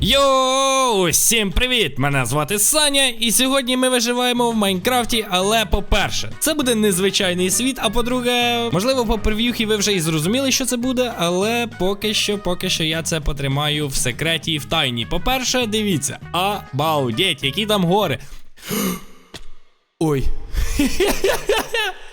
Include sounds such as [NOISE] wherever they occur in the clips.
Йоу, всім привіт! Мене звати Саня, і сьогодні ми виживаємо в Майнкрафті. Але по-перше, це буде незвичайний світ. А по-друге, можливо, по прев'юхі ви вже і зрозуміли, що це буде, але поки що, поки що я це потримаю в секреті і в тайні. По-перше, дивіться, обалдеть, які там гори. [GASPS] Ой. [LAUGHS]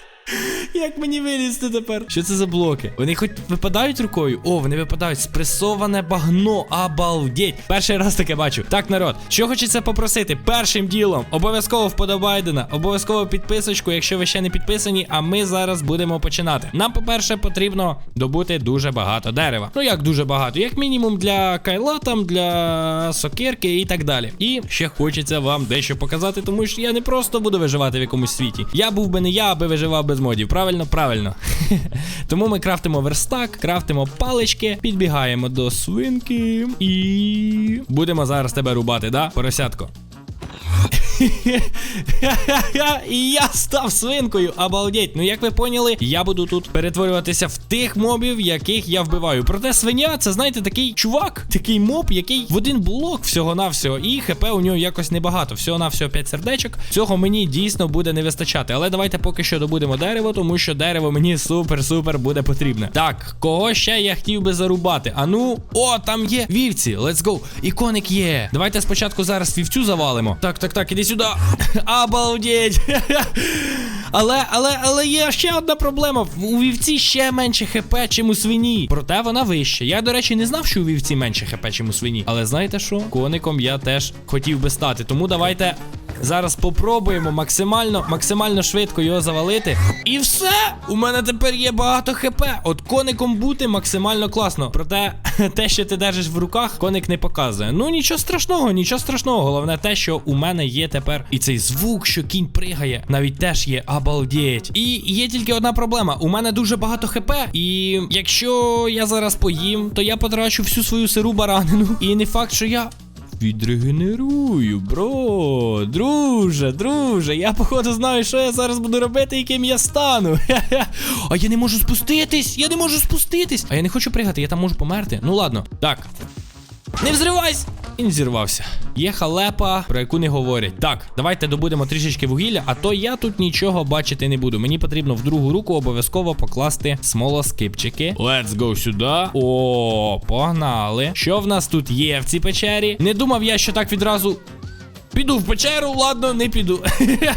Як мені вилізти тепер? Що це за блоки? Вони хоч випадають рукою? О, вони випадають. Спресоване багно. Обалдеть. Перший раз таке бачу. Так, народ, що хочеться попросити? Першим ділом обов'язково вподобайдена, обов'язково підписочку, якщо ви ще не підписані. А ми зараз будемо починати. Нам, по-перше, потрібно добути дуже багато дерева. Ну як дуже багато, як мінімум для кайла, там, для сокирки і так далі. І ще хочеться вам дещо показати, тому що я не просто буду виживати в якомусь світі. Я був би не я, аби виживав без модів. Правильно, правильно. [LAUGHS] Тому ми крафтимо верстак, крафтимо палички, підбігаємо до свинки і будемо зараз тебе рубати, да, поросятко? [LAUGHS] І я став свинкою, обалдеть. Ну, як ви поняли, я буду тут перетворюватися в тих мобів, яких я вбиваю. Проте свиня, це знаєте, такий чувак, такий моб, який в один блок всього-навсього, і хп у нього якось небагато. Всього-навсього 5 сердечок. Цього мені дійсно буде не вистачати. Але давайте поки що добудемо дерево, тому що дерево мені супер-супер буде потрібне. Так, кого ще я хотів би зарубати? А ну, о, там є вівці. Let's go. І є. Давайте спочатку зараз вівцю завалимо. Так, так, так, іди сюди. [COUGHS] Обалдеть. [LAUGHS] Але, але, але є ще одна проблема. У вівці ще менше хп, чим у свині. Проте вона вища. Я, до речі, не знав, що у вівці менше хп, чим у свині. Але знаєте що? Коником я теж хотів би стати. Тому давайте. Зараз попробуємо максимально, максимально швидко його завалити. І все! У мене тепер є багато хп. От коником бути максимально класно. Проте [LAUGHS] те, що ти держиш в руках, коник не показує. Ну нічого страшного, нічого страшного. Головне те, що у мене є тепер і цей звук, що кінь пригає, навіть теж є обалдеть. І є тільки одна проблема: у мене дуже багато хп. І якщо я зараз поїм, то я потрачу всю свою сиру баранину. І не факт, що я. Відрегенерую, бро, друже, друже, я походу знаю, що я зараз буду робити і ким я стану. [LAUGHS] А я не можу спуститись! Я не можу спуститись! А я не хочу пригати, я там можу померти. Ну ладно, так. Не взривайся! І не зірвався. Є халепа, про яку не говорять. Так, давайте добудемо трішечки вугілля, а то я тут нічого бачити не буду. Мені потрібно в другу руку обов'язково покласти смолоскипчики. Let's go сюди. О, погнали. Що в нас тут є в цій печері? Не думав я, що так відразу. Піду в печеру, ладно, не піду.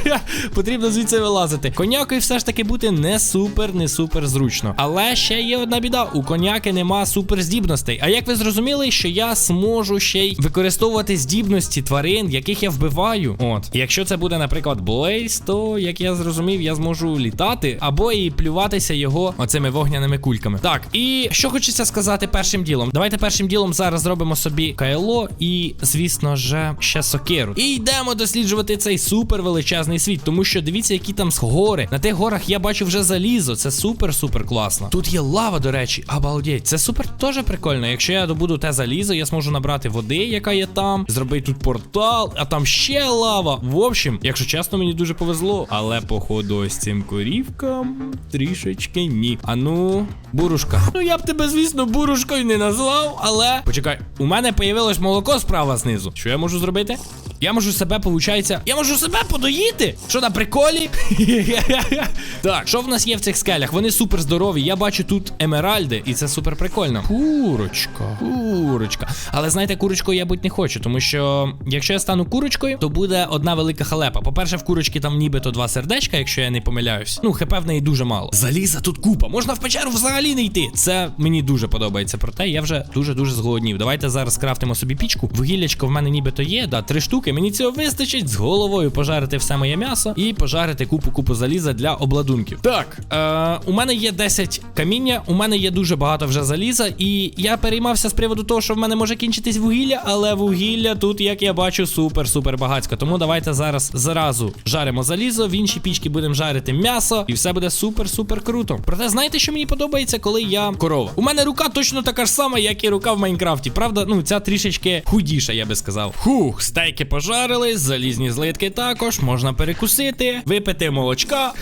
[LAUGHS] Потрібно звідси вилазити. Конякою все ж таки бути не супер, не супер зручно. Але ще є одна біда: у коняки нема суперздібностей. А як ви зрозуміли, що я зможу ще й використовувати здібності тварин, яких я вбиваю? От, якщо це буде, наприклад, Блейз, то як я зрозумів, я зможу літати або і плюватися його оцими вогняними кульками. Так, і що хочеться сказати першим ділом. Давайте першим ділом зараз зробимо собі кайло і, звісно ж, ще сокиру. І йдемо досліджувати цей супер величезний світ, тому що дивіться, які там гори. На тих горах я бачу вже залізо. Це супер-супер класно. Тут є лава, до речі, обалдеть. Це супер теж прикольно. Якщо я добуду те залізо, я зможу набрати води, яка є там, зробити тут портал, а там ще лава. В общем, якщо чесно, мені дуже повезло. Але походу ось цим корівкам трішечки ні. А ну, бурушка. Ну я б тебе, звісно, бурушкою не назвав, але. Почекай, у мене появилось молоко справа знизу. Що я можу зробити? Я можу себе, получається. Я можу себе подоїти? Що на приколі? [LAUGHS] так, що в нас є в цих скелях? Вони супер здорові. Я бачу тут емеральди, і це супер прикольно. Курочка, курочка. Але знаєте, курочкою я бути не хочу, тому що якщо я стану курочкою, то буде одна велика халепа. По-перше, в курочки там нібито два сердечка, якщо я не помиляюсь. Ну, хп в неї дуже мало. Заліза тут купа. Можна в печеру взагалі не йти. Це мені дуже подобається. Проте я вже дуже-дуже зголоднів. Давайте зараз крафтимо собі пічку. Вугіллячко в мене нібито є, да, три штуки. Мені цього вистачить з головою пожарити все моє м'ясо і пожарити купу-купу заліза для обладунків. Так, е, у мене є 10 каміння, у мене є дуже багато вже заліза, і я переймався з приводу того, що в мене може кінчитись вугілля, але вугілля тут, як я бачу, супер-супер багатсько. Тому давайте зараз зразу жаримо залізо, в іншій пічці будемо жарити м'ясо, і все буде супер-супер круто. Проте, знаєте, що мені подобається, коли я корова? У мене рука точно така ж сама, як і рука в Майнкрафті. Правда, ну ця трішечки худіша, я би сказав. Хух, стейки пожарили. Нажарились, залізні злитки також, можна перекусити, випити молочка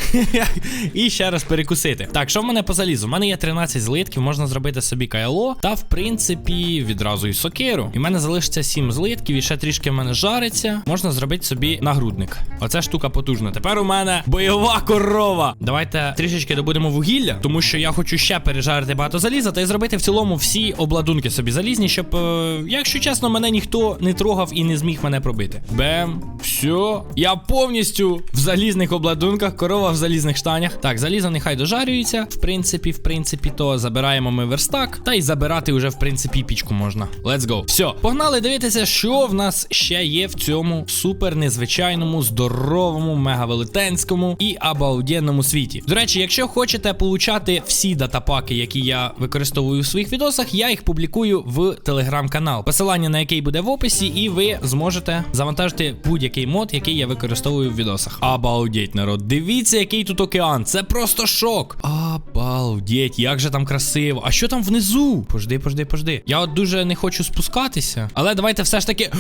[LAUGHS] і ще раз перекусити. Так, що в мене по залізу? У мене є 13 злитків, можна зробити собі кайло, та в принципі відразу і сокиру. І в мене залишиться 7 злитків, і ще трішки в мене жариться. Можна зробити собі нагрудник. Оця штука потужна. Тепер у мене бойова корова. Давайте трішечки добудемо вугілля, тому що я хочу ще пережарити багато заліза та й зробити в цілому всі обладунки собі залізні, щоб, е, якщо чесно, мене ніхто не трогав і не зміг мене пробити. Бем, все. Я повністю в залізних обладунках, корова в залізних штанях. Так, залізо нехай дожарюється. В принципі, в принципі, то забираємо ми верстак. Та й забирати вже, в принципі, пічку можна. Let's go. Все, погнали дивитися, що в нас ще є в цьому супер незвичайному, здоровому, мегавелетенському і обалденному світі. До речі, якщо хочете получати всі датапаки, які я використовую в своїх відосах, я їх публікую в телеграм-канал, посилання на який буде в описі, і ви зможете завантажити будь-який мод, який я використовую в відосах. Обалдеть, народ. Дивіться, який тут океан. Це просто шок. Обалдеть, як же там красиво. А що там внизу? Пожди, пожди, пожди. Я от дуже не хочу спускатися. Але давайте все ж таки.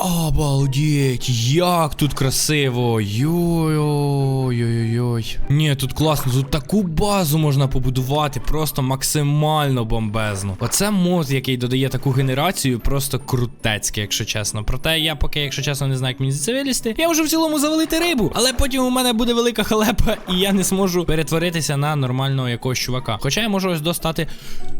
Обалдеть, як тут красиво. Йой-ой-ой-ой. Ні, тут класно, тут таку базу можна побудувати, просто максимально бомбезно. Оце мод, який додає таку генерацію, просто крутецький, якщо чесно. Проте я поки, якщо чесно, не знаю, як мені це вилізти. Я можу в цілому завалити рибу, але потім у мене буде велика халепа, і я не зможу перетворитися на нормального якогось чувака. Хоча я можу ось достати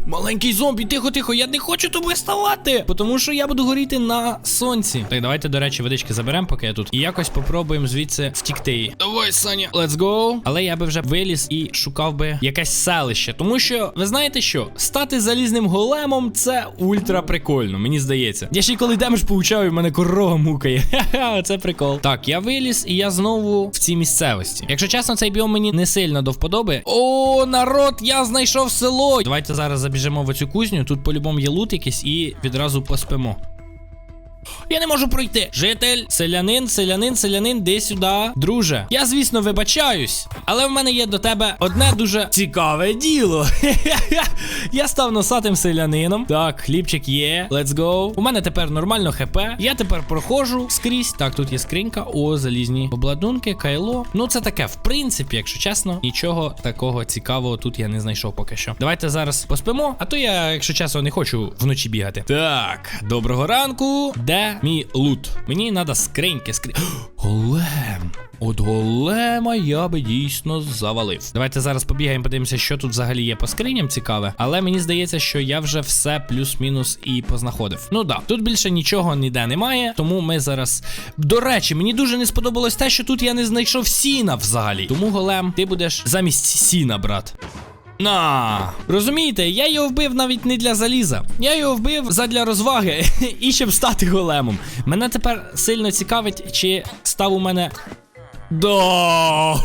маленький зомбі. Тихо, тихо, я не хочу тобі ставати, тому що я буду горіти на сонці. Так, давайте, до речі, водички заберемо, поки я тут. І якось попробуємо звідси втікти. Давай, Саня, let's go. Але я би вже виліз і шукав би якесь селище. Тому що, ви знаєте що? Стати залізним големом це ультра прикольно, мені здається. Я ще й коли демедж получаю, в мене корова мукає. [LAUGHS] Ха-ха, це прикол. Так, я виліз, і я знову в цій місцевості. Якщо чесно, цей біом мені не сильно до вподоби. О, народ, я знайшов село. Давайте зараз забіжимо в оцю кузню. Тут по-любому є лут якийсь і відразу поспимо. Я не можу пройти. Житель, селянин, селянин, селянин, де сюди. Друже, я, звісно, вибачаюсь, але в мене є до тебе одне дуже цікаве діло. [LAUGHS] я став носатим селянином. Так, хлібчик є. Let's go. У мене тепер нормально хп. Я тепер проходжу скрізь. Так, тут є скринька. О, залізні обладунки, кайло. Ну, це таке, в принципі, якщо чесно, нічого такого цікавого тут я не знайшов поки що. Давайте зараз поспимо, а то я, якщо чесно, не хочу вночі бігати. Так, доброго ранку. Де мій лут? Мені треба скриньки, скриньки. [GASPS] Голем. От голема я би дійсно завалив. Давайте зараз побігаємо, подивимося, що тут взагалі є по скриням цікаве. Але мені здається, що я вже все плюс-мінус і познаходив. Ну да, тут більше нічого ніде немає, тому ми зараз. До речі, мені дуже не сподобалось те, що тут я не знайшов сіна взагалі. Тому голем, ти будеш замість сіна, брат. На, розумієте, я його вбив навіть не для заліза. Я його вбив задля розваги [LAUGHS] і щоб стати големом. Мене тепер сильно цікавить, чи став у мене. Да,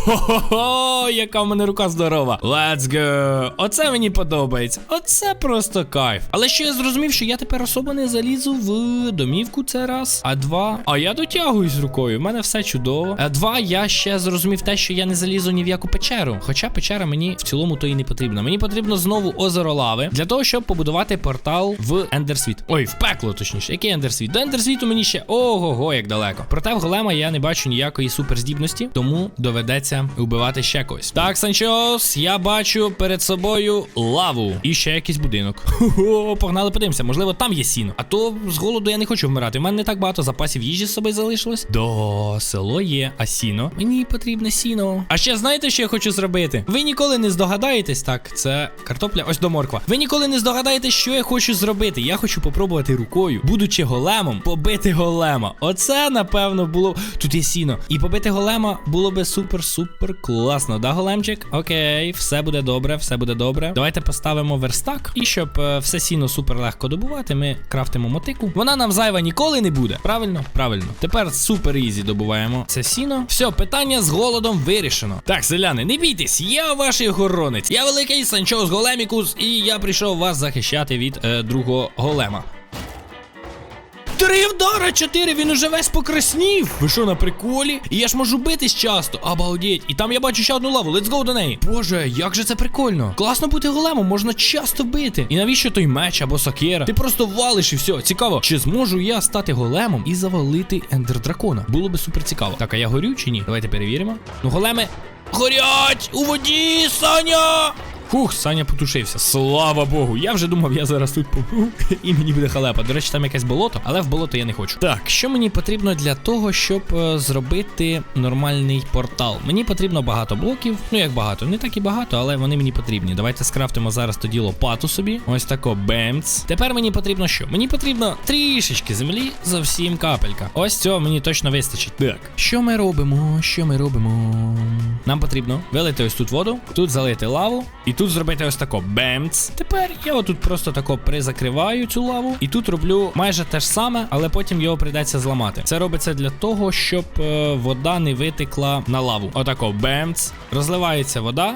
[LAUGHS] яка в мене рука здорова. Let's go. Оце мені подобається. Оце просто кайф. Але що я зрозумів, що я тепер особо не залізу в домівку це раз. А два. А я дотягуюсь рукою. У мене все чудово. А два, я ще зрозумів те, що я не залізу ні в яку печеру. Хоча печера мені в цілому то і не потрібна. Мені потрібно знову озеро лави для того, щоб побудувати портал в Ендерсвіт. Ой, в пекло, точніше. Який Ендерсвіт? До Ендерсвіту мені ще ого-го, як далеко. Проте в голема я не бачу ніякої суперздібності, тому доведеться вбивати ще когось. Так, Санчос, я бачу перед собою лаву і ще якийсь будинок. Хо-хо, погнали, подивимося. Можливо, там є сіно. А то з голоду я не хочу вмирати. У мене не так багато запасів їжі з собою залишилось. До село є, а сіно. Мені потрібне сіно. А ще знаєте, що я хочу зробити? Ви ніколи не здогадаєтесь, так, це картопля, ось до морква. Ви ніколи не здогадаєтесь, що я хочу зробити. Я хочу попробувати рукою, будучи големом, побити голема. Оце, напевно, було. Тут є сіно. І побити голема було би супер-супер класно, да, големчик? Окей, все буде добре, все буде добре. Давайте поставимо верстак. І щоб е, все сіно супер легко добувати, ми крафтимо мотику. Вона нам зайва ніколи не буде. Правильно? Правильно. Тепер супер ізі добуваємо це сіно. Все, питання з голодом вирішено. Так, селяни, не бійтесь, я ваш охоронець. Я великий Санчо з Големікус, і я прийшов вас захищати від е, другого голема. Три вдара, чотири, він уже весь покраснів. Ви що, на приколі? І я ж можу битись часто. Обалдеть. І там я бачу ще одну лаву. Let's go до неї. Боже, як же це прикольно. Класно бути големом, можна часто бити. І навіщо той меч або сокира? Ти просто валиш і все. Цікаво, чи зможу я стати големом і завалити ендер дракона? Було би супер цікаво. Так, а я горю чи ні? Давайте перевіримо. Ну, големи. Горять! У воді, Саня! Фух, Саня потушився. Слава Богу. Я вже думав, я зараз тут помру, і мені буде халепа. До речі, там якесь болото, але в болото я не хочу. Так, що мені потрібно для того, щоб е, зробити нормальний портал? Мені потрібно багато блоків. Ну як багато, не так і багато, але вони мені потрібні. Давайте скрафтимо зараз тоді лопату собі. Ось тако бемц. Тепер мені потрібно що? Мені потрібно трішечки землі, зовсім капелька. Ось цього мені точно вистачить. Так, що ми робимо? Що ми робимо? Нам потрібно вилити ось тут воду, тут залити лаву, і тут зробити ось тако бемц. Тепер я отут просто тако призакриваю цю лаву, і тут роблю майже те ж саме, але потім його прийдеться зламати. Це робиться для того, щоб е, вода не витекла на лаву. Отако бемц. Розливається вода.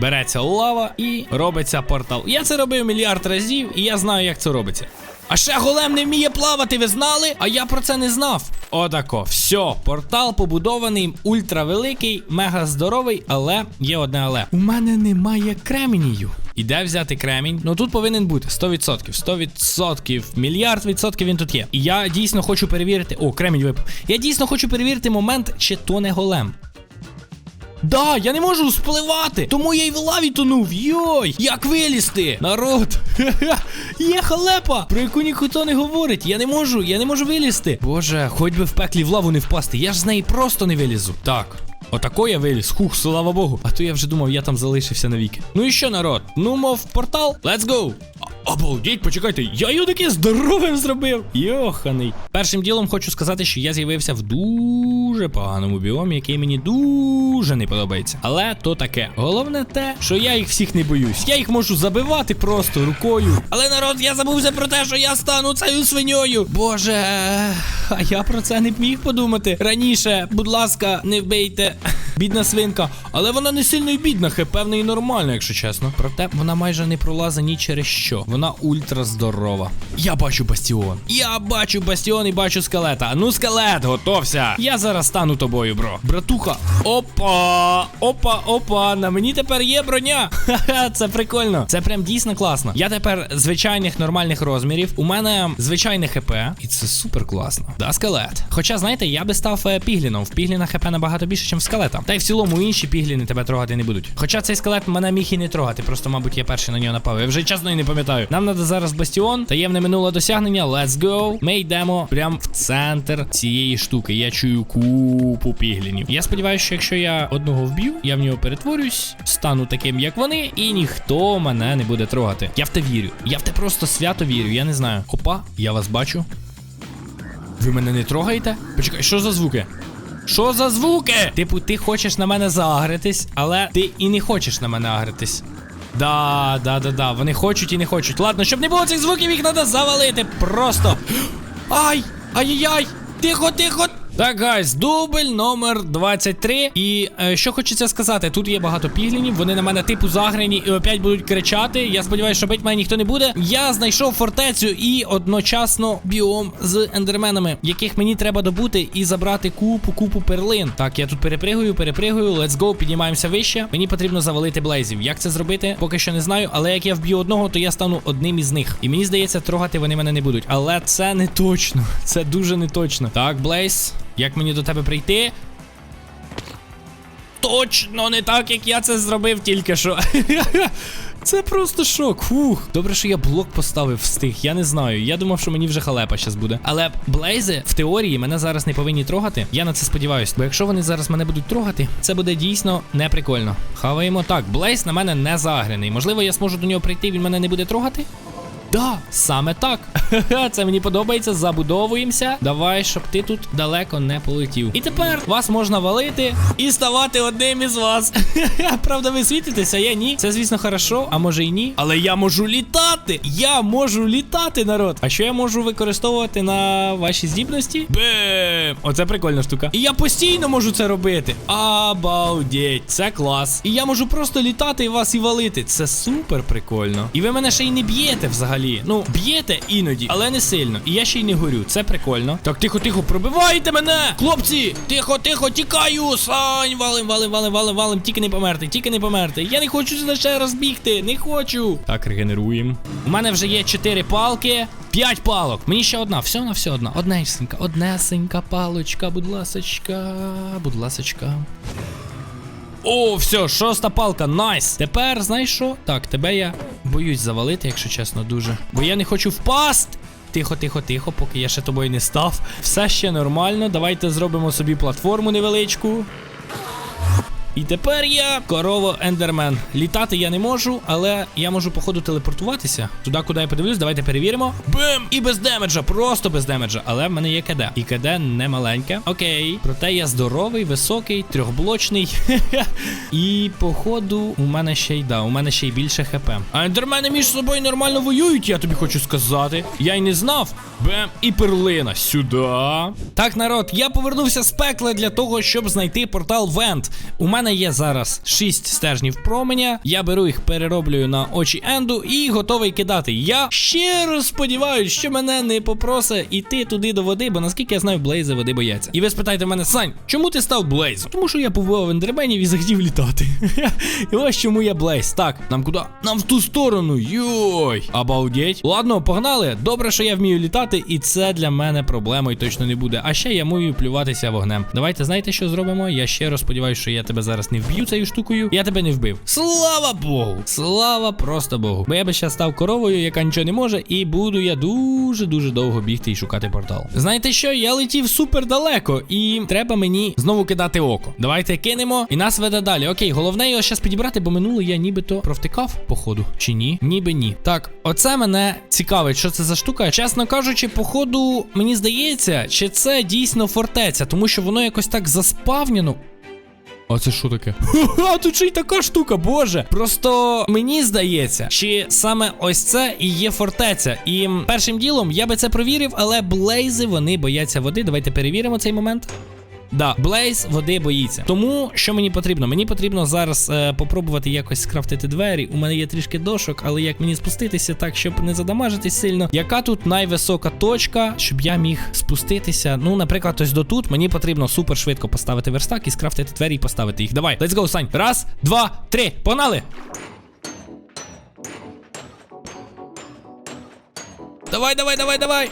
Береться лава і робиться портал. Я це робив мільярд разів, і я знаю, як це робиться. А ще голем не вміє плавати, ви знали? А я про це не знав. Отако, все, портал побудований, ультравеликий, мега здоровий, але є одне але. У мене немає кременію. І де взяти кремінь? Ну тут повинен бути 100%. 100%. Мільярд відсотків він тут є. І я дійсно хочу перевірити. О, кремінь випав. Я дійсно хочу перевірити момент, чи то не голем. Да, я не можу спливати, тому я й в лаві тонув. Йой, як вилізти? Народ. [LAUGHS] Є халепа, про яку ніхто не говорить. Я не можу, я не можу вилізти. Боже, хоч би в пеклі в лаву не впасти. Я ж з неї просто не вилізу. Так. Отако я виліз, хух, слава Богу. А то я вже думав, я там залишився навіки. Ну і що, народ? Ну, мов портал, let's go. Обалдіть, почекайте, я його таке здоровим зробив. Йоханий. Першим ділом хочу сказати, що я з'явився в дуже поганому біомі, який мені дуже не подобається. Але то таке. Головне те, що я їх всіх не боюсь. Я їх можу забивати просто рукою. Але народ, я забувся про те, що я стану цією свиньою. Боже, а я про це не міг подумати раніше. Будь ласка, не вбийте. [LAUGHS] Бідна свинка, але вона не сильно й бідна, хп в неї нормально, якщо чесно. Проте вона майже не пролазить ні через що. Вона ультра здорова. Я бачу бастіон. Я бачу бастіон і бачу скелета. Ну, скелет, готовся. Я зараз стану тобою, бро. Братуха. Опа! Опа, опа. На мені тепер є броня. [LAUGHS] Ха-ха, це прикольно. Це прям дійсно класно. Я тепер звичайних нормальних розмірів. У мене звичайне хп. І це супер класно. Да, скелет. Хоча, знаєте, я би став е, пігліном. В пігліна хп набагато більше, ніж в скелета. Та й в цілому інші пігліни тебе трогати не будуть. Хоча цей скелет мене міг і не трогати. Просто, мабуть, я перший на нього напав. Я вже чесно і не пам'ятаю. Нам треба зараз бастіон. Таємне минуле досягнення. Let's go. Ми йдемо прямо в центр цієї штуки. Я чую купу піглінів. Я сподіваюся, що якщо я одного вб'ю, я в нього перетворюсь, стану таким, як вони, і ніхто мене не буде трогати. Я в те вірю. Я в те просто свято вірю. Я не знаю. Опа, я вас бачу. Ви мене не трогаєте? Почекай, що за звуки? Що за звуки? Типу, ти хочеш на мене заагритись, але ти і не хочеш на мене агритись. Да, да, да, да. Вони хочуть і не хочуть. Ладно, щоб не було цих звуків, їх треба завалити. Просто. [GASPS] Ай! Ай-яй-яй! Тихо, тихо! Так, гайз, дубль номер 23. І е, що хочеться сказати, тут є багато піглінів, вони на мене типу загрені і опять будуть кричати. Я сподіваюся, що бить мене ніхто не буде. Я знайшов фортецю і одночасно біом з ендерменами, яких мені треба добути і забрати купу, купу перлин. Так, я тут перепригую, перепригую. Let's go, піднімаємося вище. Мені потрібно завалити блейзів. Як це зробити? Поки що не знаю. Але як я вб'ю одного, то я стану одним із них. І мені здається, трогати вони мене не будуть. Але це не точно. Це дуже не точно. Так, Блейз. Як мені до тебе прийти? Точно не так, як я це зробив тільки що. [LAUGHS] Це просто шок. Фух. Добре, що я блок поставив встиг. Я не знаю. Я думав, що мені вже халепа щас буде. Але блейзи в теорії мене зараз не повинні трогати. Я на це сподіваюся. Бо якщо вони зараз мене будуть трогати, це буде дійсно неприкольно. Хаваємо так. Блейз на мене не загрений. Можливо, я зможу до нього прийти, він мене не буде трогати. Да, саме так. [LAUGHS] Це мені подобається. Забудовуємося. Давай, щоб ти тут далеко не полетів. І тепер вас можна валити і ставати одним із вас. [LAUGHS] Правда, ви світитеся, я ні. Це, звісно, хорошо, а може і ні. Але я можу літати. Я можу літати, народ. А що я можу використовувати на ваші здібності? Бем! Оце прикольна штука. І я постійно можу це робити. Обалдеть, це клас. І я можу просто літати і вас і валити. Це супер прикольно. І ви мене ще й не б'єте взагалі. Взагалі. Ну, б'єте іноді, але не сильно. І я ще й не горю. Це прикольно. Так, тихо, тихо, пробивайте мене! Хлопці! Тихо, тихо, тікаю! Сань! Валим, валим, валим, валим, валим. Тільки не померти, тільки не померти. Я не хочу сюди ще раз бігти. Не хочу. Так, регенеруємо. У мене вже є 4 палки. П'ять палок. Мені ще одна. Все на все одна. Однесенька, однесенька палочка, будь ласочка, будь ласочка. О, все, шоста палка, найс. Тепер, знаєш що? Так, тебе я боюсь завалити, якщо чесно, дуже. Бо я не хочу впасть. Тихо, тихо, тихо, поки я ще тобою не став. Все ще нормально. Давайте зробимо собі платформу невеличку. І тепер я корова ендермен. Літати я не можу, але я можу, походу, телепортуватися. Туди, куди я подивлюсь, давайте перевіримо. Бим! І без демеджа, просто без демеджа. Але в мене є КД. І КД не маленьке. Окей. Проте я здоровий, високий, трьохблочний. [LAUGHS] І походу, у мене ще й да, у мене ще й більше хп. А ендермени між собою нормально воюють, я тобі хочу сказати. Я й не знав. Бем, і перлина. Сюди. Так, народ, я повернувся з пекла для того, щоб знайти портал Вент. У мене є зараз 6 стержнів променя. Я беру їх, перероблюю на очі Енду і готовий кидати. Я щиро сподіваюся, що мене не попросить іти туди до води, бо наскільки я знаю, Блейзи води бояться. І ви спитаєте мене, Сань, чому ти став Блейзом? Тому що я побував в і захотів літати. [LAUGHS] і ось чому я Блейз. Так, нам куди? Нам в ту сторону. Йой. Обалдеть. Ладно, погнали. Добре, що я вмію літати, і це для мене проблемою точно не буде. А ще я вмію плюватися вогнем. Давайте знаєте, що зробимо? Я щиро сподіваюся, що я тебе зараз не вб'ю цією штукою. Я тебе не вбив. Слава Богу! Слава просто Богу. Бо я би ще став коровою, яка нічого не може, і буду я дуже-дуже довго бігти і шукати портал. Знаєте що? Я летів супер далеко, і треба мені знову кидати око. Давайте кинемо, і нас веде далі. Окей, головне його зараз підібрати, бо минуло я нібито провтикав, походу. Чи ні? Ніби ні. Так, оце мене цікавить, що це за штука. Чесно кажучи, походу, мені здається, чи це дійсно фортеця, тому що воно якось так заспавнено. А це що таке? Ха, тут ще й така штука, боже. Просто мені здається, чи саме ось це і є фортеця. І першим ділом я би це провірив, але блейзи вони бояться води. Давайте перевіримо цей момент. Да, Блейз води боїться. Тому що мені потрібно? Мені потрібно зараз е, попробувати якось скрафтити двері. У мене є трішки дошок, але як мені спуститися так, щоб не задамажитись сильно? Яка тут найвисока точка, щоб я міг спуститися? Ну, наприклад, ось до тут мені потрібно супер швидко поставити верстак і скрафтити двері і поставити їх. Давай, let's go, Сань. Раз, два, три. Погнали! Давай, давай, давай, давай.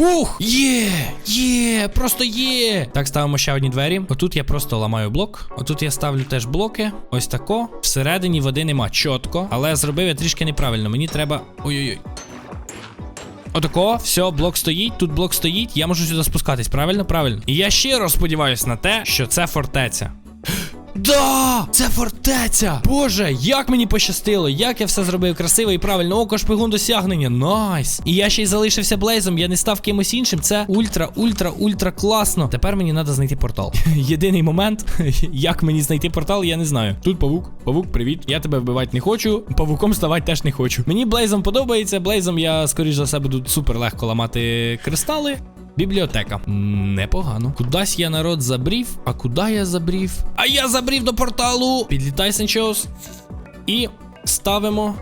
Хух! Є! Є! Просто є! Так, ставимо ще одні двері. Отут я просто ламаю блок. Отут я ставлю теж блоки. Ось тако. Всередині води нема. Чітко. Але зробив я трішки неправильно. Мені треба. Ой-ой-ой. Отако, все, блок стоїть, тут блок стоїть, я можу сюди спускатись, правильно? Правильно. І я щиро сподіваюся на те, що це фортеця. Да! Це фортеця! Боже, як мені пощастило, як я все зробив красиво і правильно. Око шпигун досягнення. Найс! І я ще й залишився блейзом, я не став кимось іншим. Це ультра, ультра, ультра класно. Тепер мені треба знайти портал. [LAUGHS] Єдиний момент, [LAUGHS] як мені знайти портал, я не знаю. Тут павук, павук, привіт. Я тебе вбивати не хочу. Павуком ставати теж не хочу. Мені блейзом подобається. Блейзом я, скоріш за все, буду супер легко ламати кристали. Бібліотека. Непогано. Кудась я народ забрів. А куди я забрів? А я забрів до порталу. Підлітай, Сенчоус. І ставимо.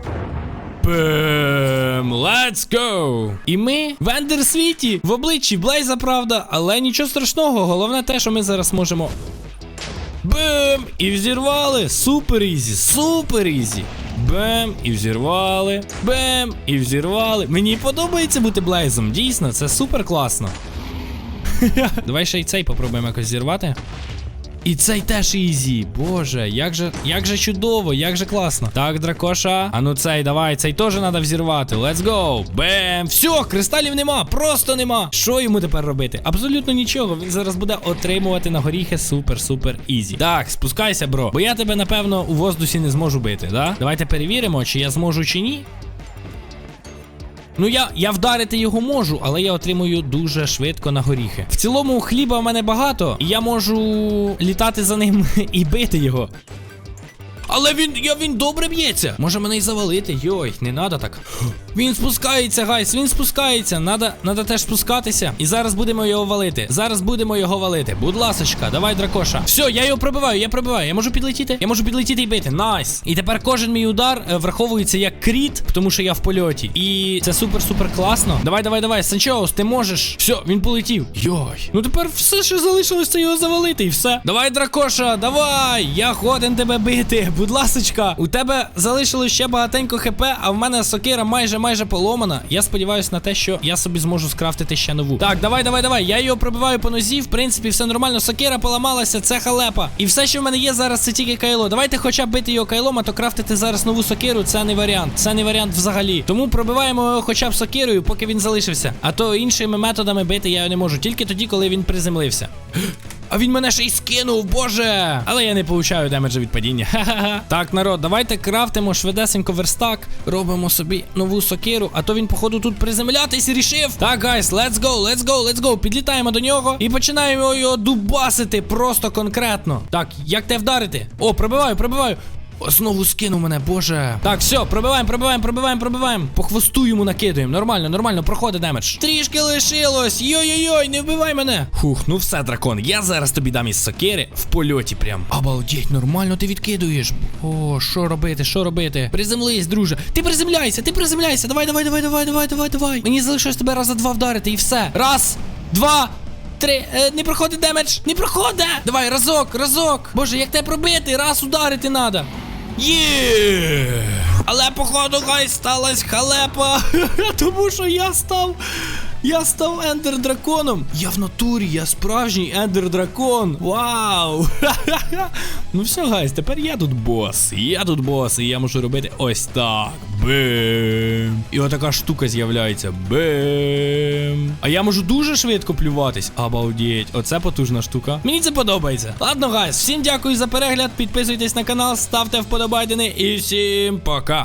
Бем, let's go! І ми в ендерсвіті, в обличчі Блейза, правда, але нічого страшного. Головне те, що ми зараз можемо. Бем! І взірвали! Супер ізі! Супер ізі! Бем! І взірвали! Бем! І взірвали! Мені подобається бути Блейзом, дійсно, це супер класно. [LAUGHS] Давай ще й цей попробуємо якось зірвати. І цей теж ізі. Боже, як же, як же чудово, як же класно. Так, дракоша. А ну цей, давай, цей теж треба взірвати. Let's go. Бем! Все, кристалів нема, просто нема. Що йому тепер робити? Абсолютно нічого. Він зараз буде отримувати на горіхи супер-супер ізі. Так, спускайся, бро. Бо я тебе, напевно, у воздусі не зможу бити, да? Давайте перевіримо, чи я зможу, чи ні. Ну, я, я вдарити його можу, але я отримую дуже швидко на горіхи. В цілому хліба в мене багато, і я можу літати за ним [LAUGHS] і бити його. Але він, я, він добре б'ється. Може мене й завалити. Йой, не надо так. Він спускається, гайс, він спускається. Надо, надо теж спускатися. І зараз будемо його валити. Зараз будемо його валити. Будь ласочка, давай, дракоша. Все, я його пробиваю, я пробиваю. Я можу підлетіти? Я можу підлетіти і бити. Найс. І тепер кожен мій удар е, враховується як кріт, тому що я в польоті. І це супер-супер класно. Давай, давай, давай, Санчоус, ти можеш. Все, він полетів. Йой. Ну тепер все, що залишилось, це його завалити, і все. Давай, дракоша, давай. Я ходен тебе бити. Будь ласочка, у тебе залишилось ще багатенько хп, а в мене сокира майже майже поломана. Я сподіваюся на те, що я собі зможу скрафтити ще нову. Так, давай, давай, давай. Я його пробиваю по нозі. В принципі, все нормально. Сокира поламалася, це халепа. І все, що в мене є зараз, це тільки кайло. Давайте хоча б бити його кайлом, а то крафтити зараз нову сокиру, це не варіант. Це не варіант взагалі. Тому пробиваємо його хоча б сокирою, поки він залишився. А то іншими методами бити я його не можу, тільки тоді, коли він приземлився. А він мене ще й скинув, боже! Але я не получаю демеджа від падіння. [LAUGHS] Ха-ха-ха. Так, народ, давайте крафтимо швидесенько верстак, робимо собі нову сокиру, а то він, походу, тут приземлятись рішив. Так, гайс, let's go, let's go, let's go. Підлітаємо до нього і починаємо його дубасити просто конкретно. Так, як те вдарити? О, пробиваю, пробиваю. Знову скинув мене, боже. Так, все, пробиваємо, пробиваємо, пробиваємо, пробиваємо. По хвосту йому накидуємо. Нормально, нормально, проходить демедж. Трішки лишилось. Йой-йой-йой, не вбивай мене. Хух, ну все, дракон. Я зараз тобі дам із сокири в польоті прям. Обалдеть, нормально ти відкидуєш. О, що робити, що робити? Приземлись, друже. Ти приземляйся, ти приземляйся. Давай, давай, давай, давай, давай, давай, давай. Мені залишилось тебе раза два вдарити і все. Раз, два. Три, е, не проходить демедж, не проходить! Давай, разок, разок! Боже, як тебе пробити? Раз ударити надо. Є! Але походу хай сталась халепа. [LAUGHS] Тому що я став. Я став ендер драконом. Я в натурі, я справжній ендер дракон. Вау! [LAUGHS] ну все, гайс, тепер я тут бос. Я тут бос, і я можу робити ось так. Бим. І отака штука з'являється. Бим. А я можу дуже швидко плюватись. Обалдеть, оце потужна штука. Мені це подобається. Ладно, гайс, всім дякую за перегляд. Підписуйтесь на канал, ставте вподобайдени і всім пока.